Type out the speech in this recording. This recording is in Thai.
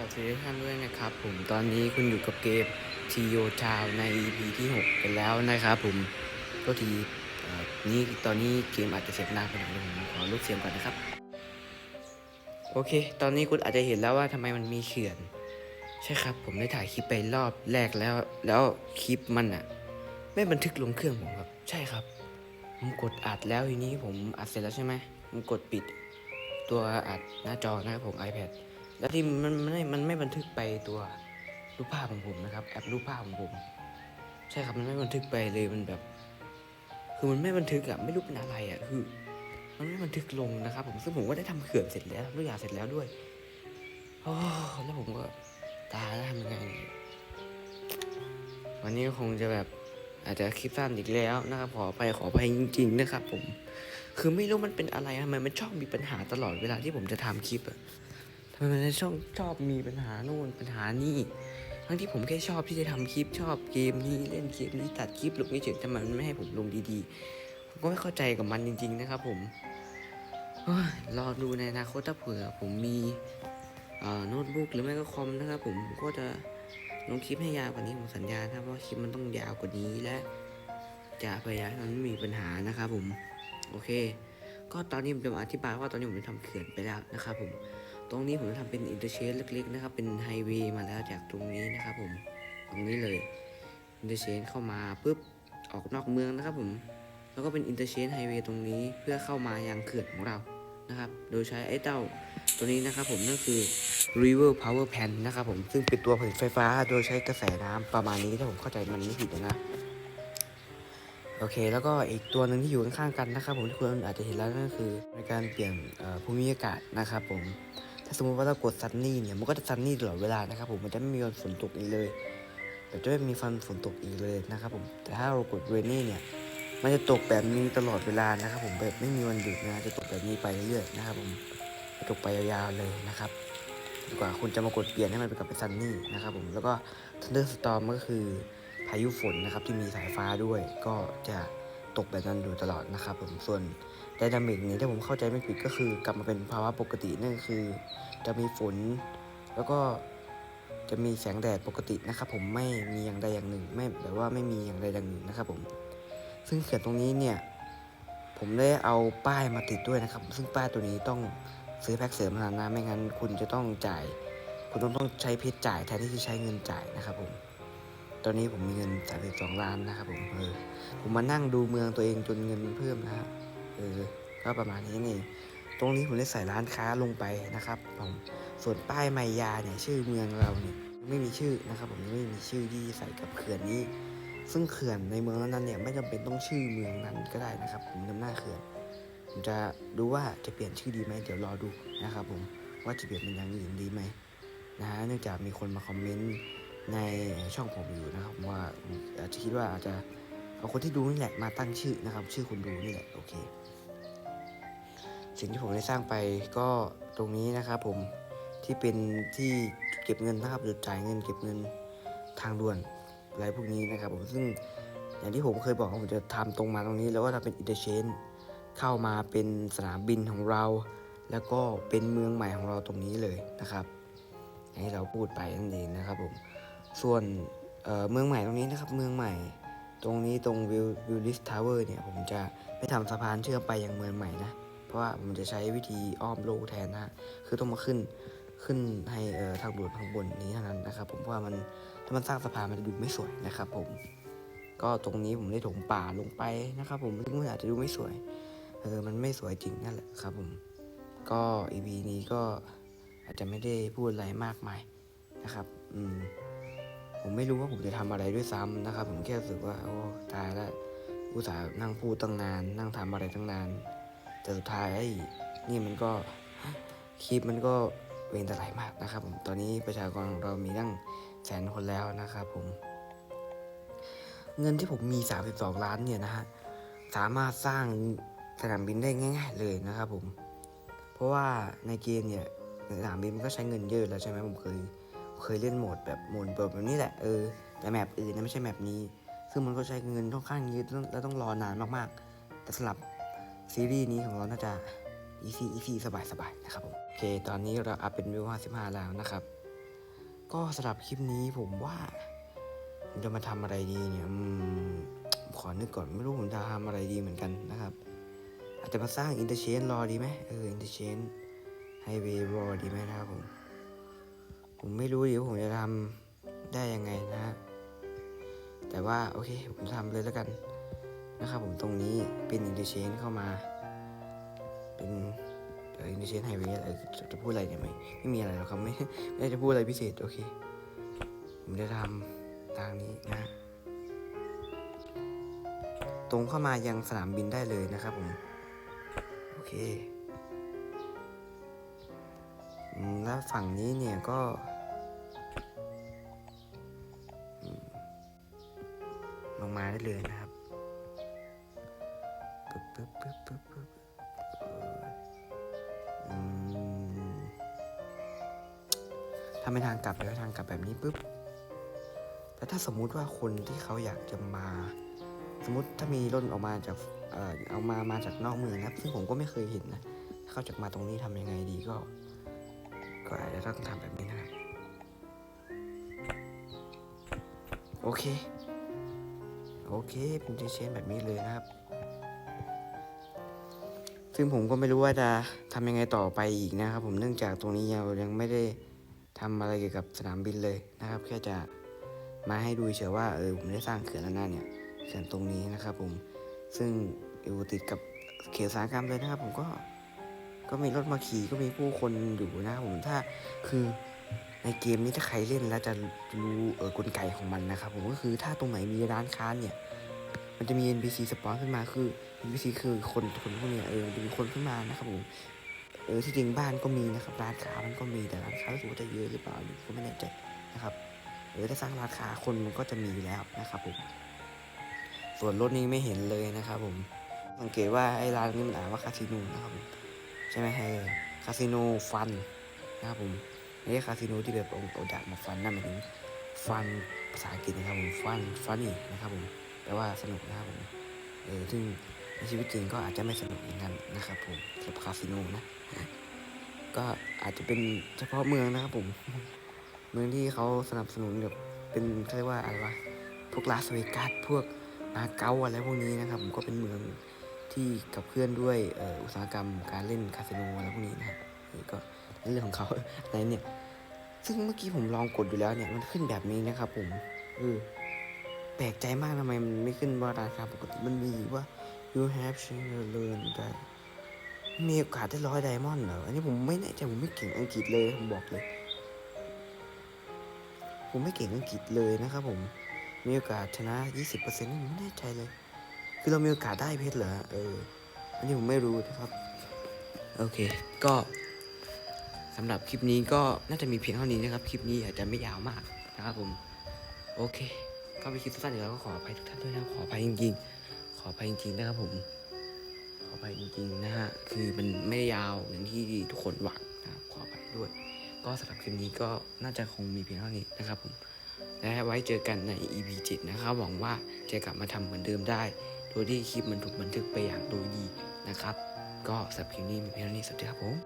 วัสดีทุกท่านด้วยนะครับผมตอนนี้คุณอยู่กับเกมทีโยชาวใน EP ที่ 6 กันแล้วนะครับผมก็ทีนี่ตอนนี้เกมอาจจะเสียงดังไปหน่อยผมขอลดเสียงก่อนนะครับ โอเค ตอนนี้คุณอาจจะเห็นแล้วว่าทำไมมันมีเขื่อน ใช่ครับ ผมได้ถ่ายคลิปไปรอบแรกแล้ว แล้วคลิปมันอะไม่บันทึกลงเครื่องผมครับ ใช่ครับ ผมกดอัดแล้วทีนี้ผมอัดเสร็จแล้วใช่ไหมผมกดปิด ตัวอัดหน้าจอนะครับผม iPad แล้วที่มันมันไม่มันไม่บันทึกไปตัวรูปภาพของผมนะครับ แอปรูปภาพของผม ใช่ครับมันไม่บันทึกไปเลยมันแบบ คือมันไม่บันทึกอะไม่รู้เป็นอะไรอะคือ มันไม่บันทึกลงนะครับ ผมซึ่งผมก็ได้ทำเขื่อนเสร็จแล้วทำทุกอย่างเสร็จแล้วด้วยโอ้แล้วผมก็ตายแล้วทำยังไงวันนี้คงจะแบบอาจจะคลิปสั้นอีกแล้วนะครับขอไปขอไปจริง ๆ นะครับ ผม คือไม่รู้มันเป็นอะไรทำไมมันชอบมีปัญหาตลอดเวลาที่ผมจะทำคลิปอะ มันชอบชอบมีปัญหาโน่นปัญหานี่ทั้งที่ผมแค่ชอบที่จะทำคลิปชอบเกมนี้เล่นเกมนี้ตัดคลิปลงเฉยๆแต่มันไม่ให้ผมลงดีๆ ผมก็ไม่เข้าใจกับมันจริง ๆ นะครับ ผมรอดูในอนาคตถ้าเผื่อผมมีโน้ตบุ๊กหรือไม่ก็คอมนะครับผมก็จะลงคลิปให้ยาวกว่านี้ผมสัญญาครับว่าคลิปมันต้องยาวกว่านี้และ จะพยายามมันไม่มีปัญหานะครับผม โอเค ก็ตอนนี้ผมจะมาอธิบายว่าตอนนี้ผมได้ทำเขื่อนไปแล้วนะครับผม ตรงนี้ผมจะทำเป็นอินเตอร์เชนเล็กๆนะครับ เป็นไฮเวย์มาแล้วจากตรงนี้นะครับผม ตรงนี้เลย อินเตอร์เชนเข้ามาปุ๊บ ออกนอกเมืองนะครับผม แล้วก็เป็นอินเตอร์เชนไฮเวย์ตรงนี้เพื่อเข้ามายังเขื่อนของเรา นะครับ โดยใช้ไอ้เต้าตัวนี้นะครับผมนั่นคือ River Power Pan นะครับผม ซึ่งเป็นตัวผลิตไฟฟ้าโดยใช้กระแสน้ำประมาณนี้ถ้าผมเข้าใจมันไม่ผิดนะโอเค แล้วก็อีกตัวหนึ่งที่อยู่ข้างๆกันนะครับผมที่คุณอาจจะเห็นแล้วนั่นคือในการเปลี่ยนภูมิอากาศนะครับผม ถ้าสมมติว่าเรากดซันนี่เนี่ยมันก็จะซันนี่ตลอดเวลานะครับผมมันจะไม่มีวันฝนตกอีกเลยเดี๋ยวจะไม่มีฟันฝนตกอีกเลยนะครับผมแต่ถ้าเรากดเรนนี่เนี่ยมันจะตกแบบนี้ตลอดเวลานะครับผมแบบไม่มีวันหยุดนะจะตกแบบนี้ไปเรื่อยๆนะครับผมตกไปยาวๆเลยนะครับดีกว่าคุณจะมากดเปลี่ยนให้มันเป็นกลับเป็นซันนี่นะครับผมแล้วก็ Thunderstorm ก็คือพายุฝนนะครับที่มีสายฟ้าด้วย ก็จะตกแบบนั้นอยู่ตลอดนะครับผมส่วน ไดนามิกนี้ถ้าผมเข้าใจไม่ผิดก็คือกลับมาเป็นภาวะปกตินั่นคือ จะมีฝน แล้วก็จะมีแสงแดดปกตินะครับ ผมไม่มีอย่างใดอย่างหนึ่งไม่แบบว่าไม่มีอย่างใดอย่างหนึ่งนะครับ ผม ซึ่งเขื่อนตรงนี้เนี่ยผมได้เอาป้ายมาติดด้วยนะครับ ซึ่งป้ายตัวนี้ต้องซื้อแพ็กเสริมมานะไม่งั้น คุณจะต้องจ่าย คุณต้องต้องใช้เพชรจ่ายแทนที่จะใช้เงินจ่ายนะครับ ผม ตอนนี้ผมมีเงิน32ล้านนะครับ ผมเออผมมานั่งดูเมืองตัวเองจนเงินเพิ่มนะฮะ เออก็ประมาณนี้นี่ ตรงนี้ผมได้ใส่ร้านค้าลงไปนะครับผมส่วนป้ายไมยาเนี่ยชื่อเมืองเราเนี่ยไม่มีชื่อนะครับ ผมไม่มีชื่อที่ใส่กับเขื่อนนี้ ซึ่งเขื่อนในเมืองนั้นเนี่ยไม่จำเป็นต้องชื่อเมืองนั้นก็ได้นะครับ ผมนำหน้าเขื่อนผมจะดูว่าจะเปลี่ยนชื่อดีไหมเดี๋ยวรอดูนะครับ ผมว่าจะเปลี่ยนเป็นอย่างอื่นดีไหมนะฮะเนื่องจากมีคนมาคอมเมนต์ในช่องผมอยู่นะครับว่าอาจจะคิดว่าอาจจะ เอาคนที่ดูนี่แหละมาตั้งชื่อนะครับ ชื่อคนดูนี่แหละโอเค สิ่งที่ผมได้สร้างไปก็ตรงนี้นะครับ ผมที่เป็นที่เก็บเงินนะครับจุดจ่ายเงิน เก็บเงินทางด่วนอะไรพวกนี้นะครับ ผมซึ่งอย่างที่ผมเคยบอกผมจะทำตรงมาตรงนี้ แล้วก็ทำเป็นอินเตอร์เชนเข้ามาเป็นสนามบินของเรา แล้วก็เป็นเมืองใหม่ของเราตรงนี้เลยนะครับอย่างที่เราพูดไปนั่นเองนะครับผมส่วนเเมืองใหม่ตรงนี้นะครับ เมืองใหม่ ตรงนี้ตรงวิววิลลิสทาวเวอร์เนี่ยผมจะไม่ทำสะพานเชื่อมไปยังเมืองใหม่นะ เพราะว่าผมจะใช้วิธีอ้อมโลกแทนนะคือต้องมาขึ้นขึ้นให้เอ่อทางด่วนข้างบนนี้เท่านั้นนะครับ ผมเพราะว่ามันถ้ามันสร้างสะพานมันจะดูไม่สวยนะครับ ผม ก็ตรงนี้ผมได้ถมป่าลงไปนะครับ ผมซึ่งมันอาจจะดูไม่สวย เออมันไม่สวยจริงนั่นแหละครับ ผม ก็ EP นี้ก็อาจจะไม่ได้พูดอะไรมากมายนะครับ อืม ผมไม่รู้ว่าผมจะทำอะไรด้วยซ้ำนะครับ ผมแค่รู้สึกว่าโอ้ตายแล้วอุตส่าห์นั่งพูดตั้งนาน นั่งทำอะไรตั้งนาน แต่สุดท้ายไอ้นี่มันก็คลิปมันก็เวรแต่ไหลมากนะครับผมตอนนี้ประชากรของเรามีตั้งแสนคนแล้วนะครับผม เงินที่ผมมี 32 ล้านเนี่ยนะฮะสามารถสร้างสนามบินได้ง่าย ๆ เลยนะครับผม เพราะว่าในเกมเนี่ยสนามบินมันก็ใช้เงินเยอะแล้วใช่ไหมผมเคย เคยเล่นโหมดแบบโหมดแบบนี้แหละเออแต่แมปอื่นนะไม่ใช่แมปนี้ ซึ่งมันก็ใช้เงินค่อนข้างเยอะแล้วต้องรอนานมากๆ แต่สำหรับซีรีส์นี้ของเราน่าจะ easy easy สบายสบายๆนะครับผมโอเค ตอนนี้เราอัพเป็นวิว55แล้วนะครับ ก็สำหรับคลิปนี้ผมว่าผมจะมาทำอะไรดีเนี่ยอืมขอนึกก่อนไม่รู้ผมจะทำอะไรดีเหมือนกันนะครับ อาจจะมาสร้างอินเตอร์เชนรอดีไหมเอออินเตอร์เชนไฮเวย์รอดีไหมนะครับผม ผมไม่รู้ดิว่าผมจะทำได้ยังไงนะแต่ว่าโอเค ผมทำเลยแล้วกันนะครับผมตรงนี้เป็นอินเตอร์เชนเข้ามา เป็นอินเตอร์เชนไฮเวย์อะไรจะจะพูดอะไรเนี่ยไม่ไม่มีอะไรหรอกครับไม่ไม่ได้จะพูดอะไรพิเศษโอเค ผมจะทำทางนี้นะ ตรงเข้ามายังสนามบินได้เลยนะครับผม โอเค แล้วฝั่งนี้เนี่ยก็ ลงมาได้เลยนะครับปึ๊บปึ๊บปึ๊บปึ๊บปึ๊บถ้าไม่ทางกลับแล้วทางกลับแบบนี้ปุ๊บแต่ถ้าสมมุติว่าคนที่เขาอยากจะมา สมมติถ้ามีรถออกมาจากเออเอามามาจากนอกเมืองนะครับ ซึ่งผมก็ไม่เคยเห็นนะถ้าเขาจะมาตรงนี้ทำยังไงดีก็ ก็อาจะต้องทำแบบนี้นะครับโอเค โอเคเป็นเชนแบบนี้เลยนะครับ ซึ่งผมก็ไม่รู้ว่าจะทำยังไงต่อไปอีกนะครับ ผมเนื่องจากตรงนี้ยังยังไม่ได้ทำอะไรเกี่ยวกับสนามบินเลยนะครับ แค่จะมาให้ดูเฉยว่าเออผมได้สร้างเขื่อนแล้วนะเนี่ยเขื่อนตรงนี้นะครับ ผมซึ่งอยู่ติดกับเขตอุตสาหกรรมเลยนะครับ ผมก็ ก็มีรถมาขี่ก็มีผู้คนอยู่นะครับผมถ้าคือในเกมนี้ถ้าใครเล่นแล้วจะรู้เออกลไกของมันนะครับผมก็คือถ้าตรงไหนมีร้านค้าเนี่ย มันจะมี NPC สปอนขึ้นมาคือ NPC คือคนคนพวกเนี้ยเออจะมีคนขึ้นมานะครับผมเออที่จริงบ้านก็มีนะครับร้านค้ามันก็มีแต่ร้านค้ารู้สึกว่าจะเยอะหรือเปล่าอันนี้ก็ไม่แน่ใจนะครับเออถ้าสร้างร้านค้าคนมันก็จะมีแล้วนะครับผมส่วนรถนี้ไม่เห็นเลยนะครับผมสังเกตว่าไอ้ร้านนี้มันอ่านว่าคาสิโนนะครับผม ใช่ไหมเออคาสิโนฟันนะครับผมไม่ใช่คาสิโนที่แบบเอาเอาดาบมาฟันนั่นหมายถึงฟันภาษาอังกฤษนะครับผมฟันฟันนี่นะครับผมแปลว่าสนุกนะครับผมเออซึ่งในชีวิตจริงก็อาจจะไม่สนุกอย่างนั้นนะครับผมสำหรับคาสิโนนะก็อาจจะเป็นเฉพาะเมืองนะครับผม เมืองที่เขาสนับสนุนแบบเป็นเรียกว่าอะไรวะพวกลาสเวกัสพวกมาเก๊าอะไรพวกนี้นะครับผมก็เป็นเมือง ที่กับเคลื่อนด้วยอ,อุตสาหกรรมการเล่นคาสิโนอะไรพวกนี้นะครับนี่ก็เรื่องของเขาอะไรเนี่ยซึ่งเมื่อกี้ผมลองกดดูแล้วเนี่ยมันขึ้นแบบนี้นะครับ ผมเออแปลกใจมากทำไมมันไม่ขึ้นว่าราคาปกติมันมีว่า you have changed learn ได้มีโอกาสได้ร้อยไดมอนด์เหรออันนี้ผมไม่แน่ใจผมไม่เก่งอังกฤษเลยผมบอกเลย ผมไม่เก่งอังกฤษเลยนะครับผมมีโอกาสชนะ 20%ผมไม่แน่ใจเลย คือเรามีโอกาสได้เพชรเหรอเออ อันนี้ผมไม่รู้นะครับ โอเค ก็สำหรับคลิปนี้ก็น่าจะมีเพียงเท่านี้นะครับ คลิปนี้อาจจะไม่ยาวมากนะครับผม โอเค ก็เป็นคลิปสั้นๆเดี๋ยวเราก็ขออภัยทุกท่านด้วยนะ ขออภัยจริง ๆ ขออภัยจริงๆนะครับผม ขออภัยจริงๆนะฮะ คือมันไม่ได้ยาวอย่างที่ทุกคนหวังนะครับ ขออภัยด้วย ก็สำหรับคลิปนี้ก็น่าจะคงมีเพียงเท่านี้นะครับผมและไว้เจอกันใน EP 7 นะครับ หวังว่าจะกลับมาทำเหมือนเดิมได้ โดยที่คลิปมันถูกบันทึกไปอย่างโดยดีนะครับ ก็สับคลิปนี้มีเพียงเท่านี้สวัสดีครับผม